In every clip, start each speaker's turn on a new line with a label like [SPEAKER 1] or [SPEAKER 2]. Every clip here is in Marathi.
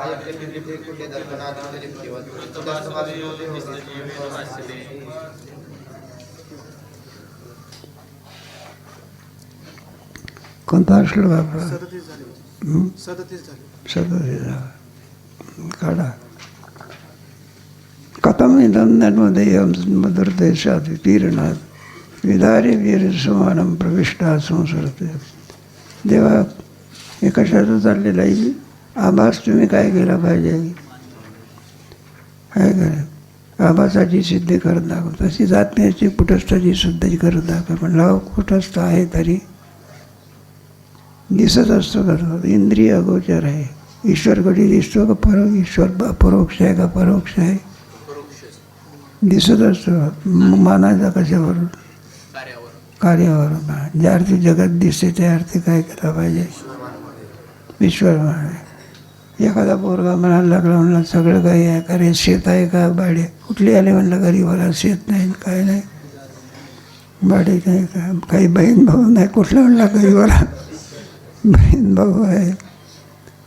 [SPEAKER 1] आयत्यलिप्ते कुटे दर्पणादिलिप्तिवत् सुदर्शमादिनोते होते
[SPEAKER 2] कोणता श्लोक आपला?
[SPEAKER 3] सदतीस झाले
[SPEAKER 2] काढा. कथम इदं नन्मदेयं मधुरदेशात् तीर्णात् विदारे वीर समानं प्रविष्टा संसरते. देवा हे कशाचं चाललेलं आहे. आभास, तुम्ही काय केला पाहिजे? काय करा आभासाची सिद्धी करत दाखव. तशीच आत्म्याची कुटस्थाची शुद्धी करत दाखव. म्हणलं कुटस्थ आहे तरी. दिसत असतो करतो इंद्रिय अगोचर आहे. ईश्वर कधी दिसतो का? परो ईश्वर अपरोक्ष आहे का? परोक्ष आहे. दिसत असतो. मानायचा कशावरून? कार्यावरून. ज्या अर्थी जगत दिसते, त्या अर्थी काय केलं पाहिजे? ईश्वर माने एखादा पोरगा म्हणायला लागला म्हणला सगळं काही आहे का रे? शेत आहे का बाडी कुठली आले म्हणलं गरीबाला शेत नाही काय नाही. भाडे नाही का? काही बहीण भाऊ नाही. कुठला म्हणला गरीबाला बहीण भाऊ आहे.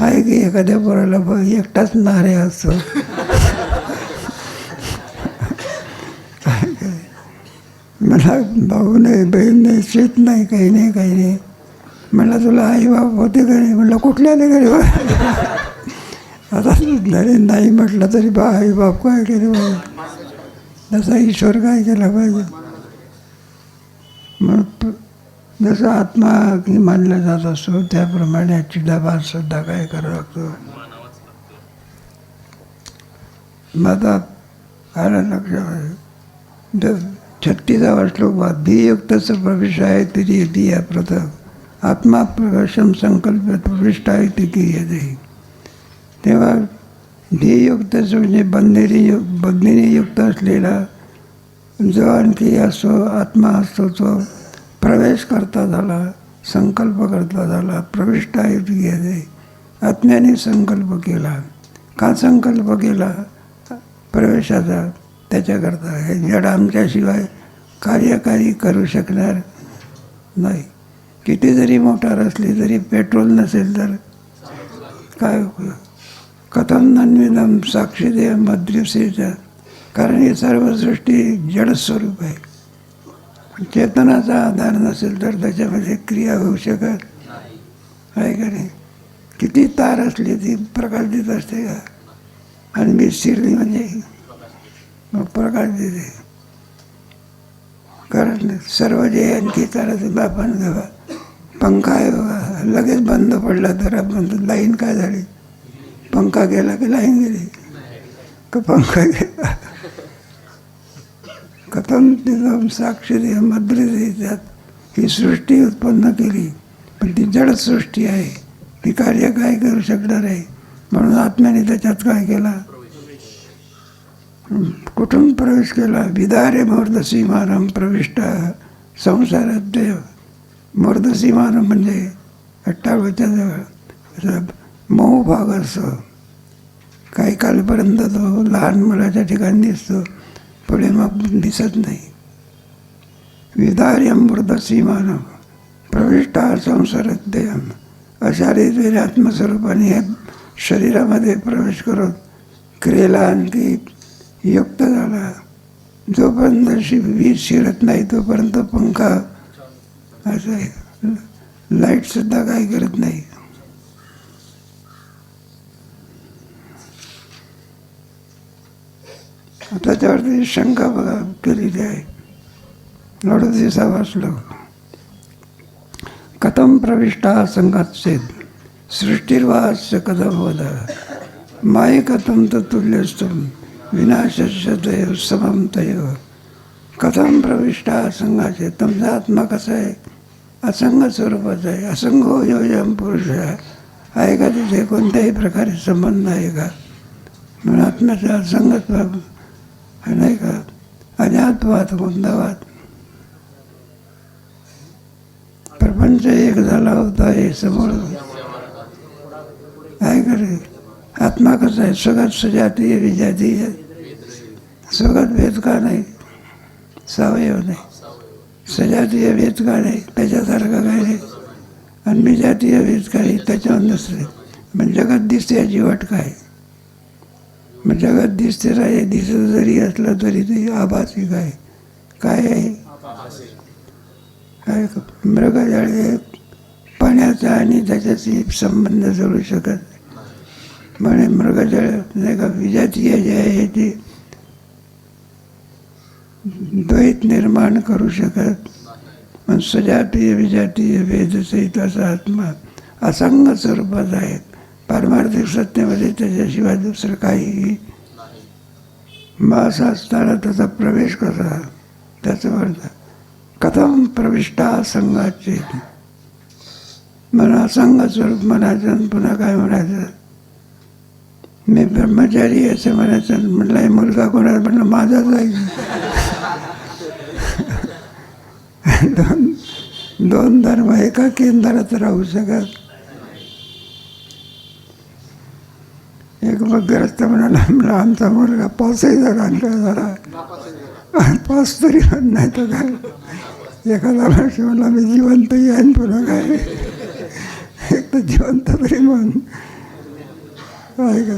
[SPEAKER 2] आहे की एखाद्या पोराला ब- एकटाच नारे असतो काय काय? मला भाऊ नाही बहीण नाही शेत नाही काही नाही काही नाही. म्हणलं तुला आई बाप होते का नाही म्हणलं कुठल्या नाही घरी आता जरी नाही म्हटलं तरी बा आई बाप काय केले पाहिजे जसा ईश्वर काय केला पाहिजे. मग प- जसं आत्मा अग्नी मानला जात असतो त्याप्रमाणे चिडाभास सुद्धा काय करावं लागतो? माझा आता लक्षात. द- छत्तीसावा श्लोक वा ध्येयुक्तच प्रवेश आहे तरी धिया प्रथम. आत्मा प्रकाशम संकल्प प्रविष्ट आहे ती की येते तेव्हा ध्येयुक्तच म्हणजे बंधेने यु बंधीने युक्त असलेला जो आणखी असो आत्मा असतो तो प्रवेश करता झाला संकल्प करता झाला प्रविष्ट आहे आत्म्याने संकल्प केला. का संकल्प केला? प्रवेशाचा त्याच्याकरता. हे जड आमच्याशिवाय कार्यकारी करू शकणार नाही. किती जरी मोटार असली तरी पेट्रोल नसेल तर काय उपयोग? कथम साक्षीदेव साक्षी दे कारण ही सर्व सृष्टी जडस्वरूप आहे. पण चेतनाचा आधार नसेल तर त्याच्यामध्ये क्रिया होऊ शकत आहे का नाही? किती तार असली ती प्रकाश देत असते का? आणि मी शिरली म्हणजे मग प्रकाश देते कारण सर्व जे आणखी ताराचं आपण बघा पंखा आहे बघा. लगेच बंद पडला तर आपण लाईन काय झाली? पंखा गेला की लाईन गेली? का पंखा गेला? कथम तिथं साक्षरी मद्री त्यात ही सृष्टी उत्पन्न केली. पण ती जडसृष्टी आहे. ती कार्य काय करू शकणार आहे? म्हणून आत्म्याने त्याच्यात काय केला? कुठून प्रवेश केला? विदारे मूर्धसीमानं प्रविष्ट संसारात देव मूर्धसीमानं म्हणजे अठ्ठावच्या जवळ. मऊ भाग असं. काही कालपर्यंत तो लहान मुलाच्या ठिकाणी दिसतो पुढे मग दिसत नाही. विदार्यमृत सीमानव प्रविष्टा संसारात अशा रीतीने आत्मस्वरूपाने या शरीरामध्ये प्रवेश करून क्रियेला आणखी युक्त झाला. जोपर्यंत शि वीज शिरत नाही तोपर्यंत पंखा असं आहे लाईटसुद्धा काही करत नाही. त्याच्यावरती शंका बघा केलेली आहे. अडतीसावा वाचलं. कथम प्रविष्टा संघात चेत? सृष्टिर्वास्य कथम वद माय कथम तुल्यस्तुम विनाशस्य तय समम तय। कथम प्रविष्टा संघाचे तुमचा आत्मा कसा आहे? असंग स्वरूपाचा आहे. असंग योजन पुरुष। आहे का तिथे कोणत्याही प्रकारे संबंध आहे का? म्हणून आत्म्याचा असंगत नाही का? अजातवाद गोंधावाद प्रपंच एक झाला होता हे समोर. काय करे? आत्मा कसा आहे? स्वगत सजातीय विजातीय स्वगत भेद का नाही? सावयव हो नाही. सजातीय भेद का नाही? त्याच्यासारखं काय नाही. आणि विजातीय भेद काही त्याच्यावर नसले म्हणजे जगात दिसते याची वाट काय? मग जगात दिसते राजा दिसत जरी असलं तरी ते आभासी काय काय आहे? मृगजळ हे पाण्याचा आणि त्याच्याशी संबंध जोडू शकत नाही. म्हणे मृगजळ नाही का विजातीय जे आहे ते द्वैत निर्माण करू शकत. पण सजातीय विजातीय भेदसहित असा आत्मा असंग स्वरूपात आहेत. पारमार्थिक सत्तेमध्ये त्याच्याशिवाय दुसरं काही मास असताना त्याचा प्रवेश कसा? त्याचं म्हणतं कथम प्रविष्टा संघाचे मला असंग स्वरूप म्हणायचं आणि पुन्हा काय म्हणायचं? मी ब्रह्मचारी असं म्हणायचं म्हटलं मुलगा कोणाला? म्हटलं माझाच आहे. दोन दोन धर्म एका केंद्रात राहू शकत मग ग्रस्त म्हणाला म्हणलं आमचा मुलगा पाचही जणांचा झाला? पाच तरी होत नाही तर काय? एखादा माणूस म्हणला मी जिवंत येईन पुन्हा काय? एक तर जिवंत तरी म्हण. काय का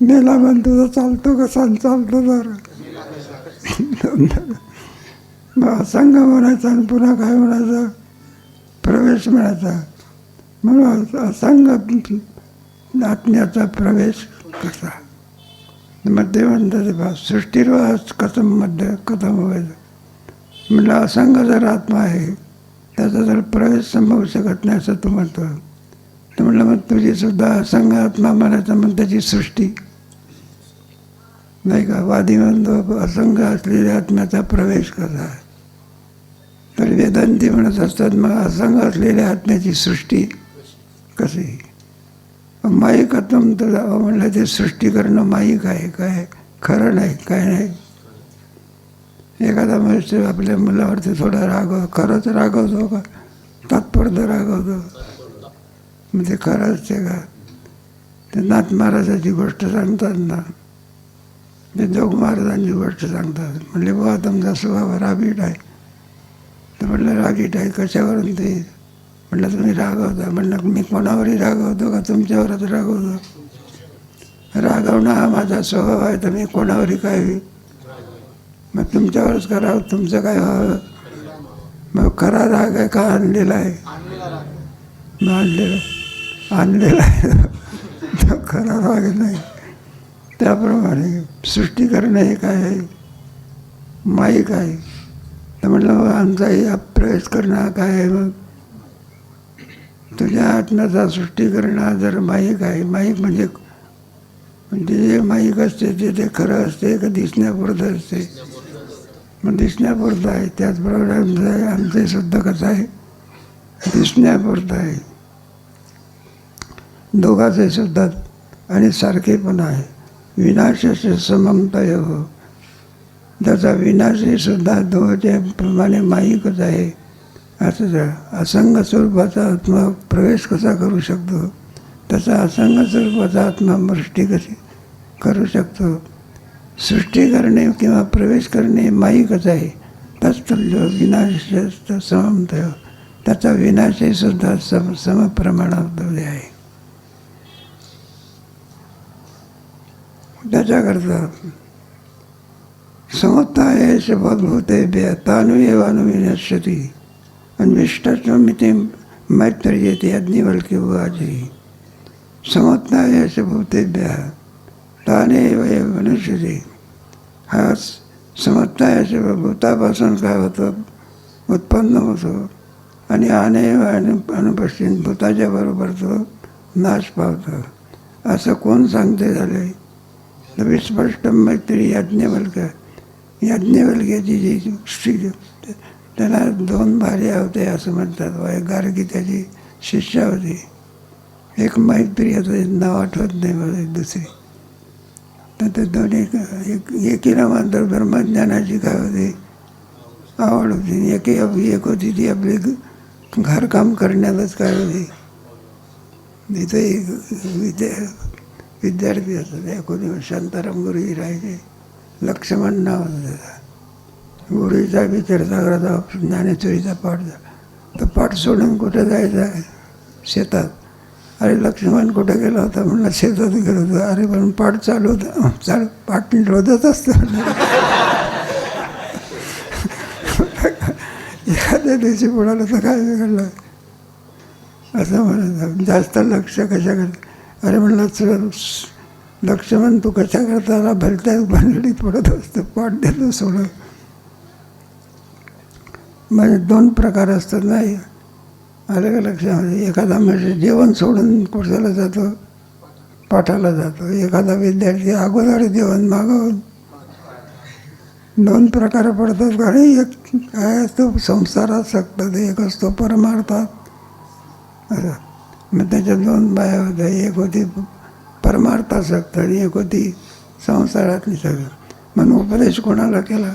[SPEAKER 2] मेला म्हणतो तर चालतो कसा चालतो तर. मग असंग म्हणायचा आणि पुन्हा काय म्हणायचं? प्रवेश म्हणायचा. म्हणून असंग आत्म्याचा प्रवेश कसा? मग ते म्हणतात बा सृष्टीरवास कथम कथम व्हायचं म्हणलं असंग जर आत्मा आहे त्याचा जर प्रवेश संभवू शकत नाही असं तू म्हणतो तर म्हणलं मग तुझी सुद्धा असंग आत्मा म्हणायचं मग त्याची सृष्टी. नाही का? वादी म्हणतो असंग असलेल्या आत्म्याचा प्रवेश कसा तर वेदांती म्हणत असतात मग असंग असलेल्या आत्म्याची सृष्टी कशी? माईक आत्म तर म्हणलं ते सृष्टी करणं माईक आहे काय खरं नाही काय नाही. एखादा मनुष्य आपल्या मुलावरती थोडा रागव खरंच रागवतो का? तात्पुरतं रागवतो मग ते खरंच आहे का? ते नाथ महाराजाची गोष्ट सांगतात ना. ते जोग महाराजांची गोष्ट सांगतात. म्हणले बाबा तुमचा स्वभाव रागीट आहे. तर म्हटलं रागीट आहे? कशावरून ते म्हटलं तुम्ही रागवता म्हणलं मी कोणावरही रागवतो का? तुमच्यावरच रागवतो रागवणं हा माझा स्वभाव आहे तर मी कोणावरही काय होईल? मग तुमच्यावरच करावं तुमचं काय व्हावं? मग खरा राग आहे का आणलेला आहे? मग आणलेला आणलेला आहे. खरा राग नाही. त्याप्रमाणे सृष्टी करणं हे काय आहे? माईक आहे तर म्हटलं मग आमचाही प्रवेश करणं हा काय आहे मग? तुझ्या आत्म्याचा सृष्टीकरण हा जर माईक आहे माईक म्हणजे म्हणजे जे माईक असते ते ते खरं असते का दिसण्यापुरतं असते. मग दिसण्यापुरतं आहे त्याचप्रमाणे आमचं आमचं सुद्धा कसं आहे? दिसण्यापुरतं आहे. दोघाचे सुद्धा आणि सारखे पण आहे. विनाशाचे सममतय हो. त्याचा विनाशही सुद्धा दोघांच्या प्रमाणे माईकच आहे. असं जर असंग स्वरूपाचा आत्मा प्रवेश कसा करू शकतो त्याचा असंग स्वरूपाचा आत्मा मृष्टी कशी करू शकतो? सृष्टी करणे किंवा प्रवेश करणे माईकच आहे. तत्तुल्य विनाश सममत त्याचा विनाशही सुद्धा सम समप्रमाणात आहे. त्याच्याकरता समत्ताय शपद्भूते तानुएवानुविनश्यती अन्विष्टमिति मैत्र्येते अग्निवल्क्य उवाचि समत्ताय शभूतेभ्य ताने वय मनुष्यते हा समत्ताय भूतापासून काय होतं उत्पन्न होतो आणि आने अनु अनुपस्थित भूताच्या बरोबर तो नाश पावतो असं कोण सांगते झाले तर विस्पष्ट मैत्री याज्ञवल्क याज्ञवल्क्याची जी स्त्री त्याला दोन भार्या होते असं म्हणतात. व एक गार्गी त्याची शिष्या होती. एक मैत्री होतं नाव आठवत नाही मला दुसरी. तर ते दोन्ही एक एकीला मात्र ब्रह्मज्ञानाची काय होती? आवड होती. एकी आपली एक होती ती आपली घरकाम करण्यातच काय होती? तिथे एक विद्या विद्यार्थी असतात. एकोणी शांताराम गुरुजी राहायचे. लक्ष्मण नाव होतं त्याचा. गुरुजीचा विचार सागराचा ज्ञानेश्वरीचा पाठ झाला. तर पाठ सोडून कुठं जायचा आहे? शेतात. अरे लक्ष्मण कुठे गेला होता? म्हणलं शेतात गेलो होतो. अरे पण पाठ चालू होता. चाल पाठ रोधत असतं एखाद्या दिवशी कोणाला तर काय बिघडलं असं म्हणत जास्त लक्ष कशा करता अरे म्हणलं लक्ष लक्ष्मण तू कशा करता? भलत्या भानगडीत पडत असतं. पाठ देतो सोडं म्हणजे दोन प्रकार असतात नाही आलं का लक्षामध्ये एखादा म्हणजे जेवण सोडून कुठल्याला जातो पाठाला जातो. एखादा विद्यार्थी अगोदर जेवण मागवून दोन प्रकार पडतात. आणि एक काय असतो संसारात सकतात एक असतो परमार्थात. असं. मग त्याच्या दोन बाया होत्या. एक होती परमार्थात सक्त आणि एक होती संसारातली सगळं. म्हणून उपदेश कोणाला केला?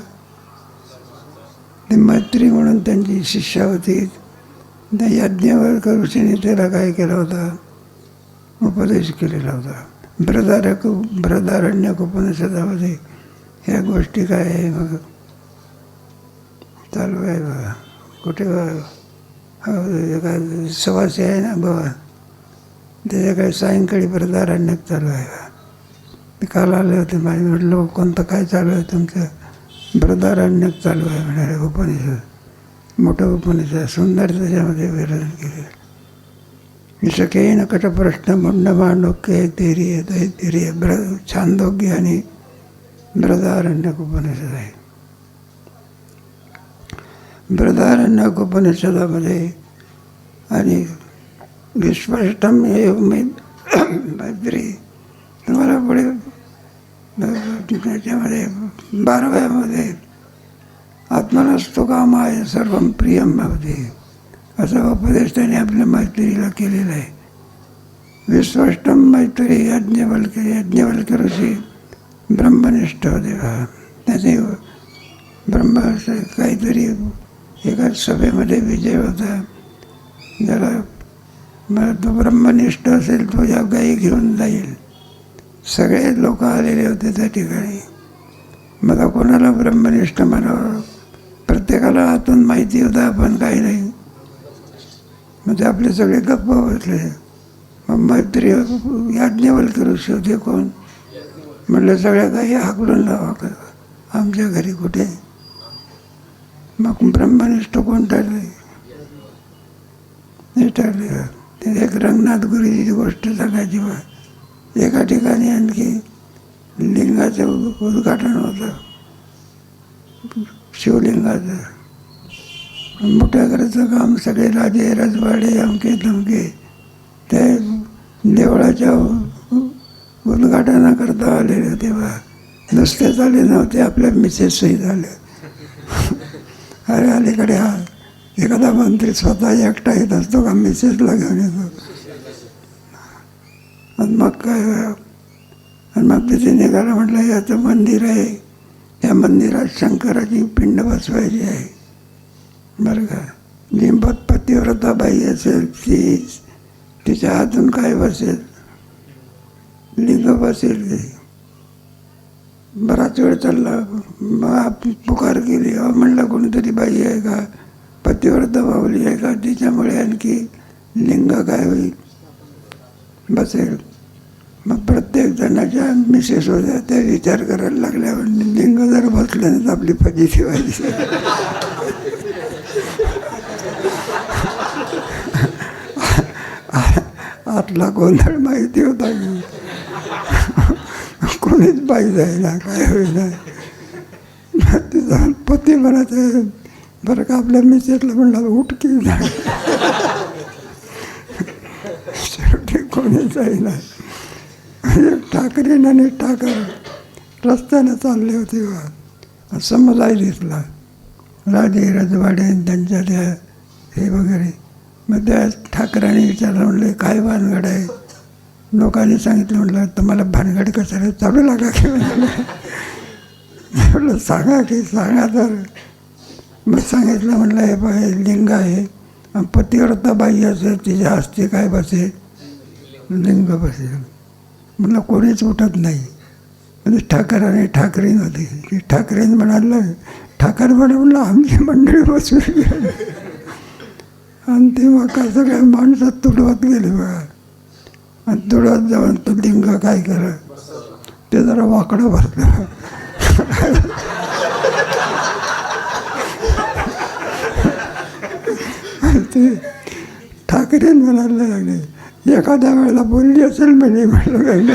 [SPEAKER 2] ते मैत्री म्हणून त्यांची शिष्या होती. त्या यज्ञावर ऋषीने त्याला काय केला होता? उपदेश केलेला होता. ब्रदारक ब्रदारण्यक उपनिषदामध्ये ह्या गोष्टी काय आहे मग? चालू आहे बघा कुठे काय सवासी आहे ना बघा त्याच्या काय सायंकाळी ब्रदारण्यक चालू आहे बा. ते काल आले होते माझे म्हटलं कोणतं काय चालू आहे तुमचं? ब्रदारण्यक चालू आहे म्हणाले उपनिषद मोठं उपनिषद सुंदर त्याच्यामध्ये विरोधन केलेलं विषकेन कटप्रश्न मुंडमांडोक्य तेरी तेरी ब्र छांदोग्य आणि ब्रदारण्यक उपनिषद आहे ब्रदारण्यक उपनिषदामध्ये आणि विश्वष्टम एव मै मैत्री तुम्हाला पुढे त्याच्यामध्ये बाराव्यामध्ये काम कामाय सर्व प्रियम भवते. असा उपदेश त्याने आपल्या मैत्रीला केलेला आहे. विश्वष्टम मैत्री यज्ञवल्के यज्ञवल्के ऋषी ब्रह्मनिष्ठ होते बघा. त्याचे ब्रह्म काहीतरी एका सभेमध्ये विजय होता. ज्याला तो ब्रह्मनिष्ठ असेल तो या गायी घेऊन जाईल. सगळे लोक आलेले होते त्या ठिकाणी. मला कोणाला ब्रह्मनिष्ठ म्हणावं? प्रत्येकाला आतून माहिती होतं आपण काही नाही. मग ते आपले सगळे गप्प बसले. मग मैत्री याज्ञवल्क ऋषी होते कोण? म्हटलं सगळ्या काही हाकलून लावा का आमच्या घरी कुठे? मग ब्रह्मनिष्ठ कोण ठरले? हे ठरले. एक रंगनाथ गुरुजीची गोष्ट सांगायची बा. एका ठिकाणी आणखी लिंगाचं उद्घाटन होतं. शिवलिंगाचं. मोठ्या घराचं काम सगळे राजे रजवाडे अमके धमके. ते देवळाच्या उद्घाटनाकरता आलेले तेव्हा नुसतेच आले नव्हते आपल्या मिसेसही झाले. अरे अलीकडे हा एखादा मंत्री स्वतः एकटा येत असतो का? मिसेसला घेऊन येतो. आणि मग काय आणि मग तिथे निघालं म्हटलं याचं मंदिर आहे. या मंदिरात शंकराची पिंड बसवायची आहे. बरं का? लिंबत पतिव्रता बाई असेल ती तिच्या हातून काय बसेल? लिंग बसेल ते. बराच वेळ चालला. मग पुकार केली. अहो म्हणलं कोणीतरी बाई आहे का? पतिव्रता बावली आहे का? तिच्यामुळे आणखी लिंग काय होईल? बसेल मग प्रत्येक जणाच्या मिसेस होत्या त्या विचार करायला लागल्या म्हणजे लिंग जर बसलं नाही तर आपली फजिती व्हायची आतला गोंधळ माहिती होता. की कोणीच बाई ना काय होईना. तिचा पती म्हणायचं आहे बरं का आपल्या मिसेसला म्हणला उठकी झाड शेवटी कोणी ठाकरे आणि ठाकर. रस्त्यानं चालले होते बा. समजाय दिसला. राजे रजवाडे त्यांच्या त्या हे वगैरे. मग त्या ठाकरांनी विचारलं म्हणलं काय भानगड आहे? लोकांनी सांगितलं म्हटलं तुम्हाला भानगड कसं चालू लागा की म्हटलं सांगा की सांगा तर. मग सांगितलं म्हटलं हे बघ हे लिंग आहे. आणि पतिव्रता बाई असेल तिच्या हस्ते काय बसेल? लिंग बसेल म्हटलं कोणीच उठत नाही. म्हणजे ठाकर आणि ठाकरीन होती ती म्हणालं ठाकर म्हणे म्हणलं आमची मंडळी बसली आणि ते मग सगळ्या माणसं तुडवत गेले बघा. आणि तुडवत जाऊन तो लिंग काय करा ते जरा वाकडं भरलं. आणि ते ठाकरे म्हणायला लागले एखाद्या वेळेला बोलली असेल म्हणजे म्हटलं काही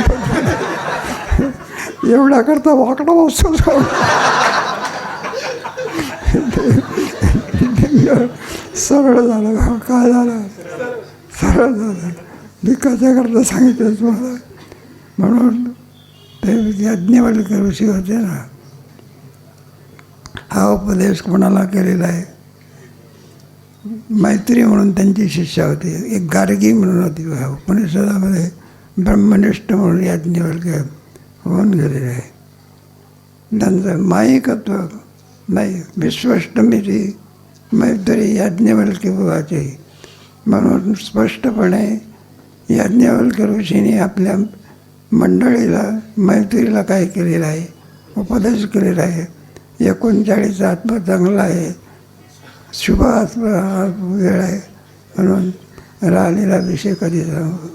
[SPEAKER 2] एवढा करता वाकडा बसतो सरळ झालं काय झालं? सरळ झालं. मी कशाकरता सांगितलं तुम्हाला. म्हणून ते यज्ञवल्क ऋषी होते ना. हा उपदेश कोणाला केलेला आहे? मैत्री म्हणून त्यांची शिष्या होती. एक गार्गी म्हणून होती. उपनिषदामध्ये ब्रह्मनिष्ठ म्हणून याज्ञवर्ग होऊन गेलेले आहे. त्यांचं मायिकत्व नाही विश्वष्टमीची मैत्री याज्ञवल्की बुवाची म्हणून स्पष्टपणे याज्ञवल्क ऋषीने आपल्या मंडळीला मैत्रीला काय केलेलं आहे? उपदेश केलेला आहे. एकोणचाळीस आत्मा चांगला आहे. शुभ वेळ आहे म्हणून राणीला विषय कधी सांगू